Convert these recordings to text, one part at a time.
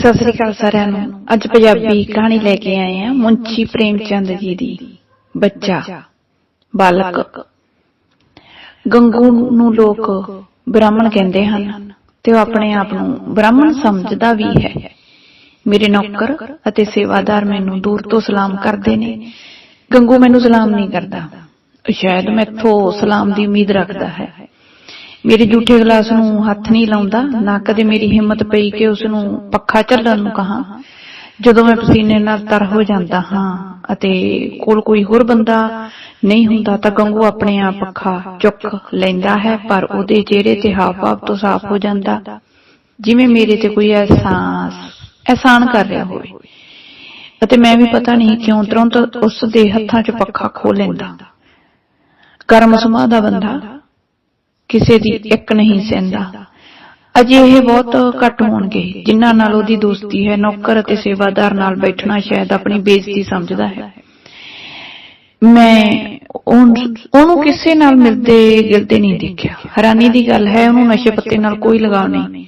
ਸਤਿ ਸ੍ਰੀ ਅਕਾਲ ਸਾਰਿਆਂ ਨੂੰ। ਅੱਜ ਪੰਜਾਬੀ ਕਹਾਣੀ ਲੈ ਕੇ ਆਏ ਆ ਮੁੰਸ਼ੀ ਪ੍ਰੇਮ ਚੰਦ ਜੀ ਦੀ। ਬੱਚਾ, ਬਾਲਕ। ਗੰਗੂ ਨੂੰ ਲੋਕ ਬ੍ਰਾਹਮਣ ਕਹਿੰਦੇ ਹਨ ਤੇ ਉਹ ਆਪਣੇ ਆਪ ਨੂੰ ਬ੍ਰਾਹਮਣ ਸਮਝਦਾ ਵੀ ਹੈ। ਮੇਰੇ ਨੌਕਰ ਅਤੇ ਸੇਵਾਦਾਰ ਮੈਨੂੰ ਦੂਰ ਤੋਂ ਸਲਾਮ ਕਰਦੇ ਨੇ। ਗੰਗੂ ਮੈਨੂੰ ਸਲਾਮ ਨਹੀਂ ਕਰਦਾ। ਸ਼ਾਇਦ ਮੈਥੋਂ ਸਲਾਮ ਦੀ ਉਮੀਦ ਰੱਖਦਾ ਹੈ। ਮੇਰੇ ਝੂਠੇ ਗਲਾਸ ਨੂੰ ਹੱਥ ਨਹੀਂ ਲਾਉਂਦਾ, ਨਾ ਕਦੇ ਮੇਰੀ ਹਿੰਮਤ ਪਈ ਕਿ ਉਸ ਨੂੰ ਪੱਖਾ ਝੱਲਣ ਨੂੰ ਕਹਾ। ਜਦੋਂ ਮੈਂ ਪਸੀਨੇ ਨਾਲ ਤਰ ਹੋ ਜਾਂਦਾ ਹਾਂ ਅਤੇ ਕੋਲ ਕੋਈ ਹੋਰ ਬੰਦਾ ਨਹੀਂ ਹੁੰਦਾ ਤਾਂ ਗੰਗੂ ਆਪਣੇ ਆਪ ਪੱਖਾ ਚੁੱਕ ਲੈਂਦਾ ਹੈ, ਪਰ ਉਹਦੇ ਚਿਹਰੇ ਤੇ ਹਾਵ-ਭਾਵ ਤੋਂ ਸਾਫ਼ ਹੋ ਜਾਂਦਾ। ਜਿਵੇਂ ਮੇਰੇ ਤੇ ਕੋਈ ਅਹਿਸਾਸ, ਅਹਿਸਾਨ ਕਰ ਰਿਹਾ ਹੋਵੇ। ਅਤੇ ਮੈਂ ਵੀ ਪਤਾ ਨਹੀਂ ਕਿਉਂ ਤੁਰੰਤ ਉਸ ਦੇ ਹੱਥਾਂ 'ਚ ਪੱਖਾ ਖੋ ਲੈਂਦਾ। ਕਰਮ ਸੁਭਾਅ ਦਾ ਬੰਦਾ। ਕਿਸੇ ਦੀ ਇੱਕ ਨਹੀਂ ਸਹਿੰਦਾ। ਅਜਿਹੇ ਬਹੁਤ ਘੱਟ ਹੋਣਗੇ, ਜਿਨ੍ਹਾਂ ਨਾਲ ਉਹਦੀ ਦੋਸਤੀ ਹੈ, ਨੌਕਰ ਅਤੇ ਸੇਵਾਦਾਰ ਨਾਲ ਬੈਠਣਾ ਸ਼ਾਇਦ ਆਪਣੀ ਬੇਇੱਜ਼ਤੀ ਸਮਝਦਾ ਹੈ। ਮੈਂ ਉਹਨੂੰ ਕਿਸੇ ਨਾਲ ਮਿਲਦੇ ਗਿਲਦੇ ਨਹੀਂ ਦੇਖਿਆ। ਹੈਰਾਨੀ ਦੀ ਗੱਲ ਹੈ, ਉਹਨੂੰ ਨਸ਼ੇ ਪੱਤੇ ਨਾਲ ਕੋਈ ਲਗਾਵ ਨਹੀਂ,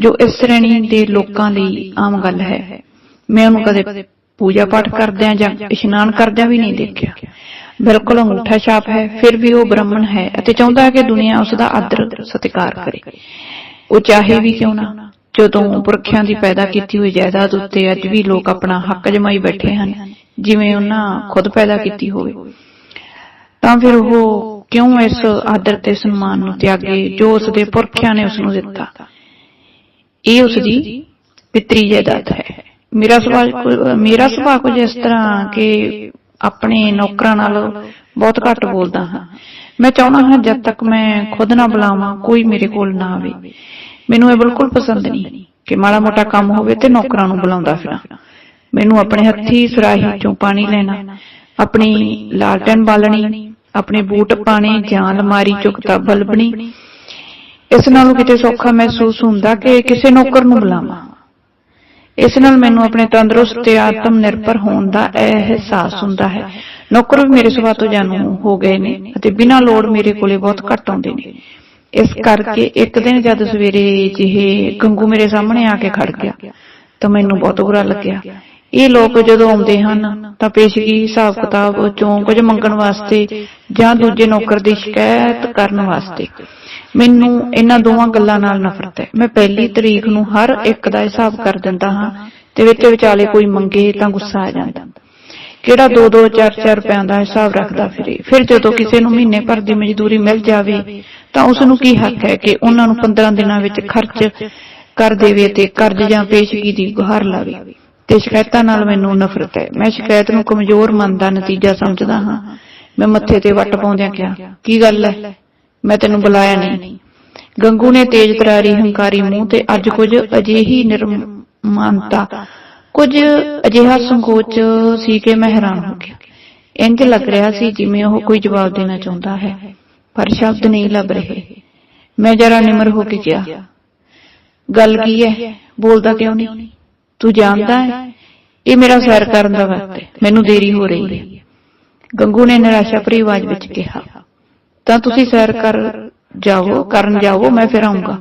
ਜੋ ਇਸ ਸ਼੍ਰੇਣੀ ਦੇ ਲੋਕਾਂ ਲਈ ਆਮ ਗੱਲ ਹੈ। ਮੈਂ ਉਹਨੂੰ ਕਦੇ ਪੂਜਾ ਪਾਠ ਕਰਦਿਆਂ ਜਾਂ ਇਸ਼ਨਾਨ ਕਰਦਿਆਂ ਵੀ ਨਹੀਂ ਦੇਖਿਆ। ਬਿਲਕੁਲ ਅੰਗੂਠਾ ਛਾਪ ਹੈ, ਫਿਰ ਵੀ ਉਹ ਬ੍ਰਾਹਮਣ ਹੈ ਅਤੇ ਚਾਹੁੰਦਾ ਹੈ ਕਿ ਦੁਨੀਆ ਉਸ ਦਾ ਆਦਰ, ਸਤਿਕਾਰ ਕਰੇ। ਉਹ ਚਾਹੇ ਵੀ ਕਿਉਂ ਨਾ, ਜਦੋਂ ਪੁਰਖਿਆਂ ਦੀ ਪੈਦਾ ਕੀਤੀ ਹੋਈ ਜਾਇਦਾਦ ਉੱਤੇ ਅੱਜ ਵੀ ਲੋਕ ਆਪਣਾ ਹੱਕ ਜਮਾਈ ਬੈਠੇ ਹਨ, ਜਿਵੇਂ ਉਹਨਾਂ ਖੁਦ ਪੈਦਾ ਕੀਤੀ ਹੋਵੇ। ਤਾਂ ਫਿਰ ਉਹ ਕਿਉਂ ਇਸ ਆਦਰ ਤੇ ਸਨਮਾਨ ਨੂੰ ਤਿਆਗੇ ਜੋ ਉਸ ਦੇ ਪੁਰਖਿਆਂ ਨੇ ਉਸ ਨੂੰ ਦਿੱਤਾ? ਇਹ ਉਸ ਦੀ ਪਿਤਰੀ ਜਾਇਦਾਦ ਹੈ। ਮੇਰਾ ਸੁਭਾਅ ਮੇਰਾ ਸੁਭਾਅ ਕੁਝ ਇਸ ਤਰ੍ਹਾਂ ਕਿ ਆਪਣੇ ਨੌਕਰਾਂ ਨਾਲ ਬਹੁਤ ਘੱਟ ਬੋਲਦਾ ਹਾਂ। ਮੈਂ ਚਾਹੁੰਦਾ ਹਾਂ ਜਦ ਤੱਕ ਮੈਂ ਖੁਦ ਨਾ ਬੁਲਾਵਾਂ, ਕੋਈ ਮੇਰੇ ਕੋਲ ਨਾ ਆਵੇ। ਮੈਨੂੰ ਇਹ ਬਿਲਕੁਲ ਪਸੰਦ ਨਹੀਂ ਕਿ ਮਾੜਾ ਮੋਟਾ ਕੰਮ ਹੋਵੇ ਤੇ ਨੌਕਰਾਂ ਨੂੰ ਬੁਲਾਉਂਦਾ ਫਿਰਾਂ। ਮੈਨੂੰ ਆਪਣੇ ਹੱਥੀ ਸੁਰਾਹੀ ਚੋਂ ਪਾਣੀ ਲੈਣਾ, ਆਪਣੀ ਲਾਲਟਨ ਬਾਲਣੀ, ਆਪਣੇ ਬੂਟ ਪਾਣੇ ਜਾਂ ਅਲਮਾਰੀ ਚੋਂ ਕਿਤਾਬ ਬਲਬਣੀ। ਇਸ ਨਾਲੋਂ ਕਿਤੇ ਸੌਖਾ ਮਹਿਸੂਸ ਹੁੰਦਾ ਕਿ ਕਿਸੇ ਨੌਕਰ ਨੂੰ ਬੁਲਾਵਾਂ। ਇਸ ਨਾਲ ਮੈਨੂੰ ਆਪਣੇ ਤੰਦਰੁਸਤ ਤੇ ਆਤਮ ਨਿਰਭਰ ਹੋਣ ਦਾ ਅਹਿਸਾਸ ਹੁੰਦਾ ਹੈ। ਨੌਕਰ ਵੀ ਮੇਰੇ ਸੁਭਾਅ ਤੋਂ ਜਾਣੂ ਹੋ ਗਏ ਨੇ ਅਤੇ ਬਿਨਾਂ ਲੋੜ ਮੇਰੇ ਕੋਲੇ ਬਹੁਤ ਘੱਟ ਆਉਂਦੇ ਨੇ। ਇਸ ਕਰਕੇ ਇੱਕ ਦਿਨ ਜਦ ਸਵੇਰੇ ਜਿਹੇ ਗੰਗੂ ਮੇਰੇ ਸਾਹਮਣੇ ਆ ਕੇ ਖੜ ਗਿਆ ਤਾਂ ਮੈਨੂੰ ਬਹੁਤ ਬੁਰਾ ਲੱਗਿਆ। ਇਹ ਲੋਕ ਜਦੋਂ ਆਉਂਦੇ ਹਨ ਤਾਂ ਪੇਸ਼ਗੀ, ਹਿਸਾਬ ਕਿਤਾਬ ਚੋਂ ਕੁਝ ਮੰਗਣ ਵਾਸਤੇ ਜਾਂ ਦੂਜੇ ਨੌਕਰ ਦੀ ਸ਼ਿਕਾਇਤ ਕਰਨ ਵਾਸਤੇ। ਮੈਨੂੰ ਇਹਨਾਂ ਦੋਵਾਂ ਗੱਲਾਂ ਨਾਲ ਨਫ਼ਰਤ ਹੈ। ਮੈਂ ਪਹਿਲੀ ਤਰੀਕ ਨੂੰ ਹਰ ਇੱਕ ਦਾ ਹਿਸਾਬ ਕਰ ਦਿੰਦਾ ਹਾਂ ਤੇ ਵਿੱਚ ਵਿਚਾਲੇ ਕੋਈ ਮੰਗੇ ਤਾਂ ਗੁੱਸਾ ਆ ਜਾਂਦਾ। ਕਿਹੜਾ 2-2 4-4 ਰੁਪਿਆਂ ਦਾ ਹਿਸਾਬ ਰੱਖਦਾ ਫਿਰੇ। ਫਿਰ ਜਦੋਂ ਕਿਸੇ ਨੂੰ ਮਹੀਨੇ ਭਰ ਦੀ ਮਜ਼ਦੂਰੀ ਮਿਲ ਜਾਵੇ, ਤਾਂ ਉਸ ਨੂੰ ਕੀ ਹੱਕ ਹੈ ਕਿ ਉਹਨਾਂ ਨੂੰ 15 ਦਿਨਾਂ ਵਿੱਚ ਖਰਚ ਕਰ ਦੇਵੇ ਤੇ ਕਰਜ਼ ਜਾਂ ਪੇਸ਼ਗੀ ਦੀ ਗੁਹਾਰ ਲਾਵੇ? ਤੇ ਸ਼ਿਕਾਇਤਾਂ ਨਾਲ ਮੈਨੂੰ ਨਫ਼ਰਤ ਹੈ। ਮੈਂ ਸ਼ਿਕਾਇਤ ਨੂੰ ਕਮਜ਼ੋਰ ਮਨ ਦਾ ਨਤੀਜਾ ਸਮਝਦਾ ਹਾਂ। ਮੈਂ ਮੱਥੇ ਤੇ ਵੱਟ ਪਾਉਂਦਿਆਂ ਕਿਹਾ, ਕੀ ਗੱਲ ਹੈ? ਮੈਂ ਤੈਨੂੰ ਬੁਲਾਇਆ ਨਹੀਂ। ਗੰਗੂ ਨੇ ਤੇਜ਼ ਤਰਾਰੀ ਹੰਕਾਰੀ ਮੂੰਹ ਤੇ ਅੱਜ ਕੁਝ ਅਜਿਹੀ ਨਿਰਮਾਨਤਾ, ਕੁਝ ਅਜਿਹਾ ਸੰਕੋਚ ਸੀ ਕਿ ਮੈਂ ਹੈਰਾਨ ਹੋ ਗਿਆ। ਇੰਜ ਲੱਗ ਰਿਹਾ ਸੀ ਜਿਵੇਂ ਉਹ ਕੋਈ ਜਵਾਬ ਦੇਣਾ ਚਾਹੁੰਦਾ ਹੈ, ਪਰ ਸ਼ਬਦ ਨਹੀਂ ਲੱਭ ਰਹੇ। ਮੈਂ ਜਰਾ ਨਿਮਰ ਹੋ ਕੇ ਕਿਹਾ, ਗੱਲ ਕੀ ਹੈ? ਬੋਲਦਾ ਕਿਉਂ ਨਹੀਂ? ਤੂੰ ਜਾਣਦਾ ਹੈ? ਇਹ ਮੇਰਾ ਸੈਰ ਕਰਨ ਦਾ ਵਕਤ ਹੈ। ਮੈਨੂੰ ਦੇਰੀ ਹੋ ਰਹੀ ਹੈ। ਗੰਗੂ ਨੇ ਨਿਰਾਸ਼ਾ ਭਰੀ ਆਵਾਜ਼ ਵਿੱਚ ਕਿਹਾ ਤਾਂ ਤੁਸੀਂ ਸੈਰ ਕਰ ਜਾਵੋ ਕਰਨ ਜਾਵੋ ਮੈਂ ਫਿਰ ਆਉਂਗਾ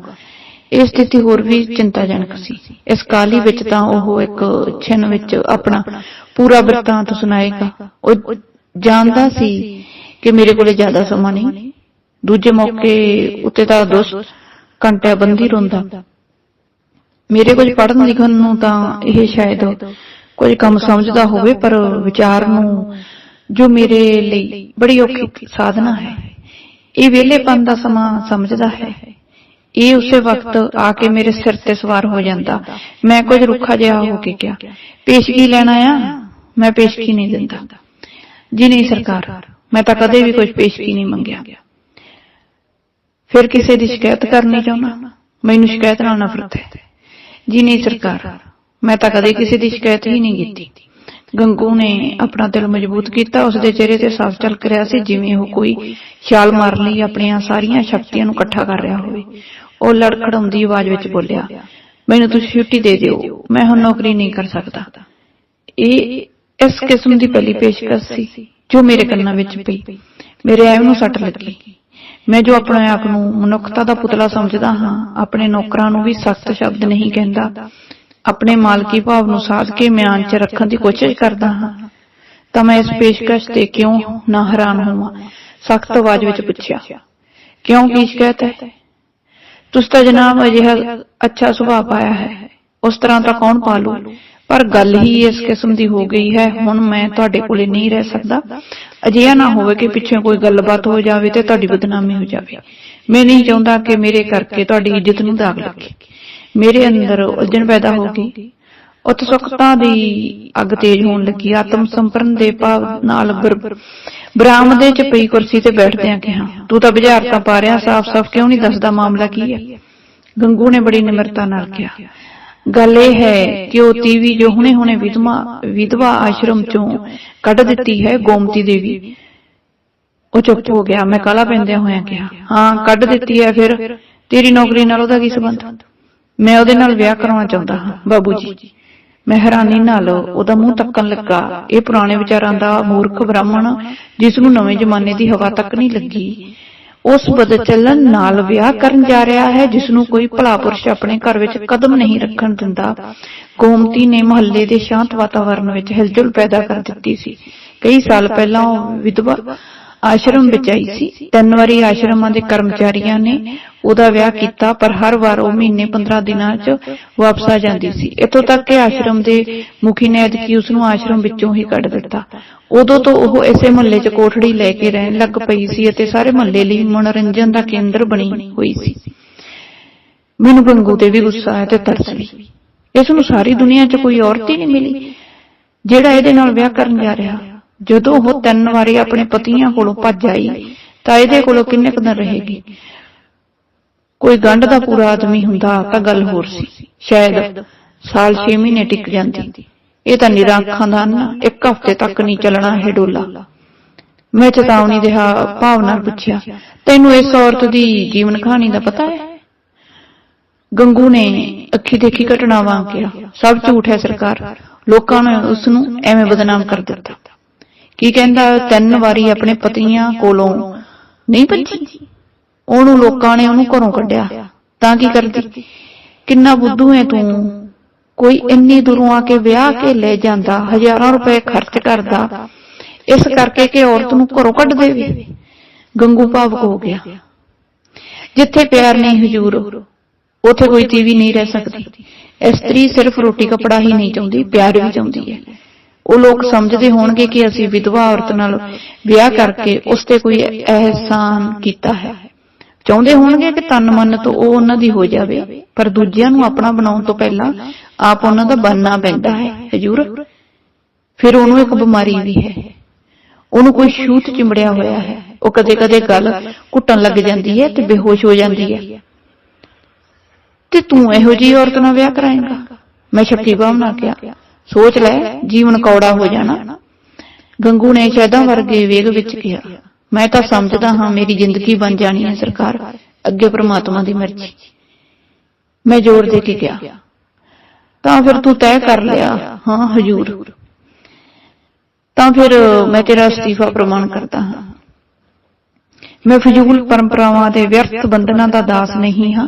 ਇਹ ਸਥਿਤੀ ਹੋਰ ਵੀ ਚਿੰਤਾਜਨਕ ਸੀ। ਇਸ ਕਾਲੀ ਵਿੱਚ ਤਾਂ ਉਹ ਇੱਕ ਛਿਨ ਵਿੱਚ ਆਪਣਾ ਪੂਰਾ ਬਿਰਤਾਂਤ ਸੁਣਾਏਗਾ। ਉਹ ਜਾਣਦਾ ਸੀ ਕਿ ਮੇਰੇ ਕੋਲੇ ਜ਼ਿਆਦਾ ਸਮਾਂ ਨਹੀਂ। ਦੂਜੇ ਮੌਕੇ ਉੱਤੇ ਤਾਂ ਦੁਸ ਘੰਟੇ ਬੰਦੀ ਰੋਂਦਾ। ਮੇਰੇ ਕੁਝ ਪੜ੍ਹਨ ਲਿਖਣ ਨੂੰ ਤਾਂ ਇਹ ਸ਼ਾਇਦ ਕੁਝ ਕੰਮ ਸਮਝਦਾ ਹੋਵੇ ਪਰ ਵਿਚਾਰ ਨੂੰ ਜੋ ਮੇਰੇ ਲਈ ਬੜੀ ਔਖੀ ਸਾਧਨਾ ਹੈ। ਇਹ ਵਿਹਲੇਪਨ ਦਾ ਸਮਾਂ ਸਮਝਦਾ ਹੈ ਇਹ ਉਸੇ ਵਕਤ ਆ ਕੇ ਮੇਰੇ ਸਿਰ ਤੇ ਸਵਾਰ ਹੋ ਜਾਂਦਾ ਮੈਂ ਕੁਝ ਰੁੱਖਾ ਜਿਹਾ ਹੋ ਕੇ ਕਿਹਾ ਪੇਸ਼ਗੀ ਲੈਣਾ ਆ ਮੈਂ ਪੇਸ਼ਗੀ ਨਹੀਂ ਦਿੰਦਾ ਜੀ ਨਹੀਂ ਸਰਕਾਰ ਮੈਂ ਤਾਂ ਕਦੇ ਵੀ ਕੁਝ ਪੇਸ਼ਗੀ ਨਹੀਂ ਮੰਗਿਆ ਫਿਰ ਕਿਸੇ ਦੀ ਸ਼ਿਕਾਇਤ ਕਰਨੀ ਚਾਹੁੰਦਾ ਮੈਨੂੰ ਸ਼ਿਕਾਇਤ ਨਾਲ ਨਫ਼ਰਤ ਹੈ ਜੀ ਨਹੀਂ ਸਰਕਾਰ ਮੈਂ ਤਾਂ ਕਦੇ ਕਿਸੇ ਦੀ ਸ਼ਿਕਾਇਤ ਹੀ ਨਹੀਂ ਕੀਤੀ ਗੰਗੂ ਨੇ ਆਪਣਾ ਦਿਲ ਮਜ਼ਬੂਤ ਕੀਤਾ ਉਸ ਦੇ ਚਿਹਰੇ ਤੇ ਸਾਫ਼ ਝਲਕ ਰਿਹਾ ਸੀ, ਜਿਵੇਂ ਉਹ ਕੋਈ ਛਾਲ ਮਾਰ ਲਈ ਆਪਣੀਆਂ ਸਾਰੀਆਂ ਸ਼ਕਤੀਆਂ ਨੂੰ ਇਕੱਠਾ ਕਰ ਰਿਹਾ ਹੋਵੇ। ਉਹ ਲੜਖੜਾਉਂਦੀ ਆਵਾਜ਼ ਵਿੱਚ ਬੋਲਿਆ, ਮੈਨੂੰ ਤੁਸੀਂ ਛੁੱਟੀ ਦੇ ਦਿਓ, ਮੈਂ ਹੁਣ ਨੌਕਰੀ ਨਹੀਂ ਕਰ ਸਕਦਾ। ਇਹ ਇਸ ਕਿਸਮ ਦੀ ਪਹਿਲੀ ਪੇਸ਼ਕਸ਼ ਸੀ, ਜੋ ਮੇਰੇ ਕੰਨਾਂ ਵਿੱਚ ਪਈ। ਮੇਰੇ ਐਮ ਨੂੰ ਸੱਟ ਲੱਗੀ। ਮੈਂ ਜੋ ਆਪਣੇ ਆਪ ਨੂੰ ਮਨੁੱਖਤਾ ਦਾ ਪੁਤਲਾ ਸਮਝਦਾ ਹਾਂ, ਆਪਣੇ ਨੌਕਰਾਂ ਨੂੰ ਵੀ ਸਖਤ ਸ਼ਬਦ ਨਹੀਂ ਕਹਿੰਦਾ। ਆਪਣੇ ਮਾਲਕੀ ਭਾਵ ਨੂੰ ਸਾਧ ਕੇ ਮਿਆਨ 'ਚ ਰੱਖਣ ਦੀ ਕੋਸ਼ਿਸ਼ ਕਰਦਾ ਹਾਂ। ਤਾਂ ਮੈਂ ਇਸ ਪੇਸ਼ਕਸ਼ ਤੇ ਕਿਉਂ ਨਾ ਹੈਰਾਨ ਹੋਵਾਂ? ਸਖਤ ਆਵਾਜ਼ ਵਿੱਚ ਪੁੱਛਿਆ। ਕਿਉਂ ਕੀ ਸ਼ਿਕਾਇਤ ਹੈ? ਤੁਸੀਂ ਤਾਂ ਜਨਾਬ ਅਜਿਹਾ ਅੱਛਾ ਸੁਭਾਅ ਪਾਇਆ ਹੈ। ਉਸ ਤਰ੍ਹਾਂ ਤਾਂ ਕੌਣ ਪਾਲੂ ਪਰ ਗੱਲ ਹੀ ਇਸ ਕਿਸਮ ਦੀ ਹੋ ਗਈ ਹੈ। ਹੁਣ ਮੈਂ ਤੁਹਾਡੇ ਕੋਲੇ ਨਹੀਂ ਰਹਿ ਸਕਦਾ। ਅਜਿਹਾ ਨਾ ਹੋਵੇ ਕਿ ਪਿੱਛੇ ਕੋਈ ਗੱਲਬਾਤ ਹੋ ਜਾਵੇ ਤੇ ਤੁਹਾਡੀ ਬਦਨਾਮੀ ਹੋ ਜਾਵੇ। ਮੈਂ ਨਹੀਂ ਚਾਹੁੰਦਾ ਕਿ ਮੇਰੇ ਕਰਕੇ ਤੁਹਾਡੀ ਇੱਜ਼ਤ ਨੂੰ ਦਾਗ ਲੱਗੇ। ਮੇਰੇ ਅੰਦਰ ਉਲਝਣ ਪੈਦਾ ਹੋ ਗਈ ਉਤਸੁਕਤਾ ਦੀ ਅੱਗ ਤੇਜ਼ ਹੋਣ ਲੱਗੀ ਆਤਮ ਸੰਪਰਨ ਦੇ ਭਾਵ ਨਾਲ ਬਰ- ਬਰਾਮਦੇ ਚ ਪਈ ਕੁਰਸੀ ਤੇ ਬੈਠਦਿਆਂ ਕਿਹਾ ਤੂੰ ਤਾਂ ਬੁਝਾਰਤਾਂ ਪਾ ਰਿਹਾ ਸਾਫ਼-ਸਾਫ਼ ਕਿਉਂ ਨਹੀਂ ਦੱਸਦਾ ਮਾਮਲਾ ਕੀ ਹੈ? ਗੰਗੂ ਨੇ ਬੜੀ ਨਿਮਰਤਾ ਨਾਲ ਕਿਹਾ ਗੱਲ ਇਹ ਹੈ ਕਿ ਉਹ ਤੀਵੀ ਜੋ ਹੁਣੇ-ਹੁਣੇ ਵਿਧਵਾ ਵਿਧਵਾ ਆਸ਼ਰਮ ਚੋਂ ਕੱਢ ਦਿੱਤੀ ਹੈ ਗੋਮਤੀ ਦੇਵੀ। ਉਹ ਚੁੱਪ ਹੋ ਗਿਆ ਮੈਂ ਕਾਲਾ ਪੈਂਦਿਆਂ ਹੋਇਆਂ ਕਿਹਾ ਹਾਂ ਕੱਢ ਦਿੱਤੀ ਹੈ ਫਿਰ ਤੇਰੀ ਨੌਕਰੀ ਨਾਲ ਉਹਦਾ ਕੀ ਸੰਬੰਧ? ਮੈਂ ਉਹਦੇ ਨਾਲ ਵਿਆਹ ਕਰਾਉਣਾ ਚਾਹੁੰਦਾ ਹਾਂ, ਬਾਬੂ ਜੀ। ਮੈਂ ਹੈਰਾਨੀ ਨਾਲ ਉਹਦਾ ਮੂੰਹ ਤੱਕਣ ਲੱਗਾ। ਇਹ ਪੁਰਾਣੇ ਵਿਚਾਰਾਂ ਦਾ ਮੂਰਖ ਬ੍ਰਾਹਮਣ, ਜਿਸ ਨੂੰ ਨਵੇਂ ਜ਼ਮਾਨੇ ਦੀ ਹਵਾ ਤੱਕ ਨਹੀਂ ਲੱਗੀ। ਉਸ ਬਦਚਲਨ ਨਾਲ ਵਿਆਹ ਕਰਨ ਜਾ ਰਿਹਾ ਹੈ, ਜਿਸ ਨੂੰ ਕੋਈ ਭਲਾ ਪੁਰਸ਼ ਆਪਣੇ ਘਰ ਵਿੱਚ ਕਦਮ ਨਹੀਂ ਰੱਖਣ ਦਿੰਦਾ। ਗੋਮਤੀ ਨੇ ਮੁਹੱਲੇ ਦੇ ਸ਼ਾਂਤ ਵਾਤਾਵਰਣ ਵਿੱਚ ਹਿਲਜੁਲ ਪੈਦਾ ਕਰ ਦਿੱਤੀ ਸੀ। ਕਈ ਸਾਲ ਪਹਿਲਾਂ ਉਹ ਵਿਧਵਾ ਆਸ਼ਰਮ ਵਿੱਚ ਆਈ ਸੀ। ਤਿੰਨ ਵਾਰੀ ਆਸ਼ਰਮਾਂ ਦੇ ਕਰਮਚਾਰੀਆਂ ਨੇ ਉਹਦਾ ਵਿਆਹ ਕੀਤਾ, ਪਰ ਹਰ ਵਾਰ ਉਹ ਮਹੀਨੇ 15 ਦਿਨਾਂ 'ਚ ਵਾਪਸ ਆ ਜਾਂਦੀ ਸੀ। ਇੱਥੋਂ ਤੱਕ ਕਿ ਆਸ਼ਰਮ ਦੇ ਮੁਖੀ ਨੇ ਐਤਕੀ ਉਸ ਨੂੰ ਆਸ਼ਰਮ ਵਿੱਚੋਂ ਹੀ ਕੱਢ ਦਿੱਤਾ। ਉਦੋਂ ਤੋਂ ਉਹ ਇਸੇ ਮੁਹੱਲੇ 'ਚ ਕੋਠੜੀ ਲੈ ਕੇ ਰਹਿਣ ਲੱਗ ਪਈ ਸੀ ਅਤੇ ਸਾਰੇ ਮੁਹੱਲੇ ਲਈ ਮਨੋਰੰਜਨ ਦਾ ਕੇਂਦਰ ਬਣੀ ਹੋਈ ਸੀ। ਮੈਨੂੰ ਗੰਗੂ ਤੇ ਵੀ ਗੁੱਸਾ ਆਇਆ ਤੇ ਤਰਸ ਵੀ। ਇਸ ਨੂੰ ਸਾਰੀ ਦੁਨੀਆ 'ਚ ਕੋਈ ਔਰਤ ਹੀ ਨਹੀਂ ਮਿਲੀ, ਜਿਹੜਾ ਇਹਦੇ ਨਾਲ ਵਿਆਹ ਕਰਨ ਜਾ ਰਿਹਾ। ਜਦੋਂ ਉਹ ਤਿੰਨ ਵਾਰੀ ਆਪਣੇ ਪਤੀਆਂ ਕੋਲੋਂ ਭੱਜ ਆਈ, ਤਾਂ ਇਹਦੇ ਕੋਲੋਂ ਕਿੰਨੇ ਕੁ ਦਿਨ ਰਹੇਗੀ? ਕੋਈ ਗੰਢ ਦਾ ਪੂਰਾ ਆਦਮੀ ਹੁੰਦਾ ਤਾਂ ਗੱਲ ਹੋਰ ਸੀ। ਸ਼ਾਇਦ ਸਾਲ 6 ਮਹੀਨੇ ਟਿਕ ਜਾਂਦੀ। ਇਹ ਤਾਂ ਨਿਰਾਂ ਦਾ ਨਾ ਇੱਕ ਹਫ਼ਤੇ ਤੱਕ ਨਹੀਂ ਚੱਲਣਾ ਇਹ ਡੋਲਾ। ਮੈਂ ਚੇਤਾਵਨੀ ਦੇ ਭਾਵ ਨਾਲ ਪੁੱਛਿਆ, ਤੈਨੂੰ ਇਸ ਔਰਤ ਦੀ ਜੀਵਨ ਕਹਾਣੀ ਦਾ ਪਤਾ ਹੈ? ਗੰਗੂ ਨੇ ਅੱਖੀ ਦੇਖੀ ਘਟਨਾਵਾਂ ਕਿਹਾ, ਸਭ ਝੂਠ ਹੈ ਸਰਕਾਰ। ਲੋਕਾਂ ਨੇ ਉਸ ਨੂੰ ਐਵੇਂ ਬਦਨਾਮ ਕਰ ਦਿੱਤਾ। ਕੀ ਕਹਿੰਦਾ ਤਿੰਨ ਵਾਰੀ ਆਪਣੇ ਪਤੀਆਂ ਕੋਲੋਂ ਨਹੀਂ ਭੱਜੀ? ਉਹਨੂੰ ਲੋਕਾਂ ਨੇ ਉਹਨੂੰ ਘਰੋਂ ਕੱਢਿਆ। ਤਾਂ ਕੀ ਕਰਦੀ? ਕਿੰਨਾ ਬੁੱਧੂ ਹੈ ਤੂੰ? ਕੋਈ ਇੰਨੀ ਦੂਰੋਂ ਆ ਕੇ ਵਿਆਹ ਕੇ ਲੈ ਜਾਂਦਾ। ਹਜ਼ਾਰਾਂ ਰੁਪਏ ਖਰਚ ਕਰਦਾ। ਇਸ ਕਰਕੇ ਕਿ ਔਰਤ ਨੂੰ ਘਰੋਂ ਕੱਢ ਦੇਵੇ। ਗੰਗੂ ਭਾਵਕ ਹੋ ਗਿਆ। ਜਿੱਥੇ ਪਿਆਰ ਨਹੀਂ ਹਜੂਰ ਉਥੇ ਕੋਈ ਤੀਵੀ ਨਹੀਂ ਰਹਿ ਸਕਦੀ। ਇਸਤਰੀ ਸਿਰਫ ਰੋਟੀ ਕਪੜਾ ਹੀ ਨਹੀਂ ਚਾਹੁੰਦੀ ਪਿਆਰ ਵੀ ਚਾਹੁੰਦੀ ਹੈ। ਉਹ ਲੋਕ ਸਮਝਦੇ ਹੋਣਗੇ ਕਿ ਅਸੀਂ ਵਿਧਵਾ ਔਰਤ ਨਾਲ ਵਿਆਹ ਕਰਕੇ ਉਸ ਤੇ ਕੋਈ ਅਹਿਸਾਨ ਕੀਤਾ ਹੈ। ਚਾਹੁੰਦੇ ਹੋਣਗੇ ਕਿ ਤਨ ਮਨ ਤੋਂ ਉਹ ਉਹਨਾਂ ਦੀ ਹੋ ਜਾਵੇ, ਪਰ ਦੂਜਿਆਂ ਨੂੰ ਆਪਣਾ ਬਣਾਉਣ ਤੋਂ ਪਹਿਲਾਂ ਆਪ ਉਹਨਾਂ ਦਾ ਬਣਨਾ ਪੈਂਦਾ ਹੈ, ਹਜੂਰ। ਫਿਰ ਉਹਨੂੰ ਇੱਕ ਬਿਮਾਰੀ ਵੀ ਹੈ। ਉਹਨੂੰ ਕੋਈ ਛੂਤ ਚਿੰਬੜਿਆ ਹੋਇਆ ਹੈ। ਉਹ ਕਦੇ-ਕਦੇ ਗੱਲ ਘੁੱਟਣ ਲੱਗ ਜਾਂਦੀ ਹੈ ਤੇ ਬੇਹੋਸ਼ ਹੋ ਜਾਂਦੀ ਹੈ। ਤੇ ਤੂੰ ਇਹੋ ਜਿਹੀ ਔਰਤ ਨਾਲ ਵਿਆਹ ਕਰਾਏਂਗਾ? ਮੈਂ ਸ਼ੱਕੀ ਭਾਵਨਾ ਕਿਹਾ। ਸੋਚ ਲੈ, ਜੀਵਨ ਕੌੜਾ ਹੋ ਜਾਣਾ। ਗੰਗੂ ਨੇ ਸ਼ੈਦਾਂ ਵਰਗੇ ਵੇਗ ਵਿੱਚ ਕਿਹਾ, ਮੈਂ ਤਾਂ ਸਮਝਦਾ ਹਾਂ ਮੇਰੀ ਜ਼ਿੰਦਗੀ ਬਣ ਜਾਣੀ ਹੈ ਸਰਕਾਰ, ਅੱਗੇ ਪ੍ਰਮਾਤਮਾ ਦੀ ਮਰਜ਼ੀ। ਮੈਂ ਜ਼ੋਰ ਦੇ ਕੇ ਕਿਹਾ, ਤਾਂ ਫਿਰ ਤੂੰ ਤੈਅ ਕਰ ਲਿਆ, ਹਾਂ ਹਜੂਰ। ਤਾਂ ਫਿਰ ਮੈਂ ਤੇਰਾ ਅਸਤੀਫਾ ਪ੍ਰਮਾਣ ਕਰਦਾ ਹਾਂ। ਮੈਂ ਫਜ਼ੂਲ ਪਰੰਪਰਾਵਾਂ ਦੇ ਵਿਅਰਥ ਬੰਧਨਾਂ ਦਾ ਦਾਸ ਨਹੀਂ ਹਾਂ।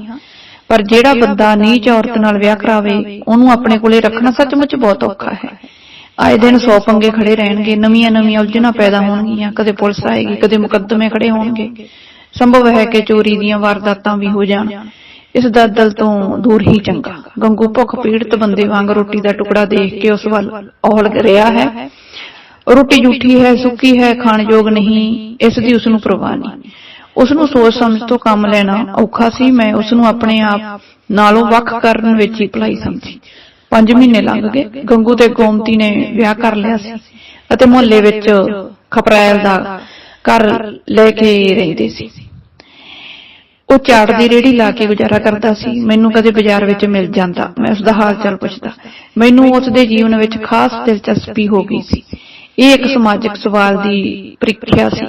ਪਰ ਜਿਹੜਾ ਬੰਦਾ ਨੀਚ ਔਰਤ ਨਾਲ ਵਿਆਹ ਕਰਾਵੇ ਉਹਨੂੰ ਆਪਣੇ ਕੋਲੇ ਰੱਖਣਾ ਸੱਚਮੁੱਚ ਬਹੁਤ ਔਖਾ ਹੈ। ਆਏ ਦਿਨ ਸੌ ਪੰਗੇ ਖੜੇ ਰਹਿਣਗੇ ਨਵੀਆਂ ਨਵੀਆਂ ਉਲਝਣਾਂ ਪੈਦਾ ਹੋਣਗੀਆਂ ਕਦੇ ਪੁਲਿਸ ਆਏਗੀ ਕਦੇ ਮੁਕੱਦਮੇ ਖੜੇ ਹੋਣਗੇ। ਸੰਭਵ ਹੈ ਕਿ ਚੋਰੀ ਦੀਆਂ ਵਾਰਦਾਤਾਂ ਵੀ ਹੋ ਜਾਣ। ਇਸ ਦਾ ਦਲ ਤੋਂ ਦੂਰ ਹੀ ਚੰਗਾ। ਗੰਗੂ ਭੁੱਖ ਪੀੜਤ ਬੰਦੇ ਵਾਂਗ ਰੋਟੀ ਦਾ ਟੁਕੜਾ ਦੇਖ ਕੇ ਉਸ ਵੱਲ ਔਲ ਰਿਹਾ ਹੈ। ਰੋਟੀ ਝੂਠੀ ਹੈ ਸੁੱਕੀ ਹੈ ਖਾਣ ਯੋਗ ਨਹੀਂ ਇਸ ਦੀ ਉਸ ਨੂੰ ਪ੍ਰਵਾਹ ਨਹੀਂ। ਉਸ ਨੂੰ ਸੋਚ ਸਮਝ ਤੋਂ ਕੰਮ ਲੈਣਾ ਔਖਾ ਸੀ, ਮੈਂ ਉਸ ਨੂੰ ਆਪਣੇ ਆਪ ਨਾਲੋਂ ਵੱਖ ਕਰਨ ਵਿੱਚ ਹੀ ਭਲਾਈ ਸਮਝੀ। 5 ਮਹੀਨੇ ਲੰਘ ਗਏ, ਗੰਗੂ ਤੇ ਗੋਮਤੀ ਨੇ ਵਿਆਹ ਕਰ ਲਿਆ ਸੀ ਅਤੇ ਮੁਹੱਲੇ ਵਿੱਚ ਖਪਰਾਇਲ ਦਾ ਘਰ ਲੈ ਕੇ ਰਹਿੰਦੇ ਸੀ। ਉਹ ਚਾਟ ਦੀ ਰੇੜੀ ਲਾ ਕੇ ਗੁਜ਼ਾਰਾ ਕਰਦਾ ਸੀ, ਮੈਨੂੰ ਕਦੇ ਬਾਜ਼ਾਰ ਵਿੱਚ ਮਿਲ ਜਾਂਦਾ, ਮੈਂ ਉਸ ਦਾ ਹਾਲ ਚਾਲ ਪੁੱਛਦਾ। ਮੈਨੂੰ ਉਸ ਦੇ ਜੀਵਨ ਵਿੱਚ ਖਾਸ ਦਿਲਚਸਪੀ ਹੋ ਗਈ ਸੀ। ਇਹ ਇੱਕ ਸਮਾਜਿਕ ਸਵਾਲ ਦੀ ਪ੍ਰੀਖਿਆ ਸੀ।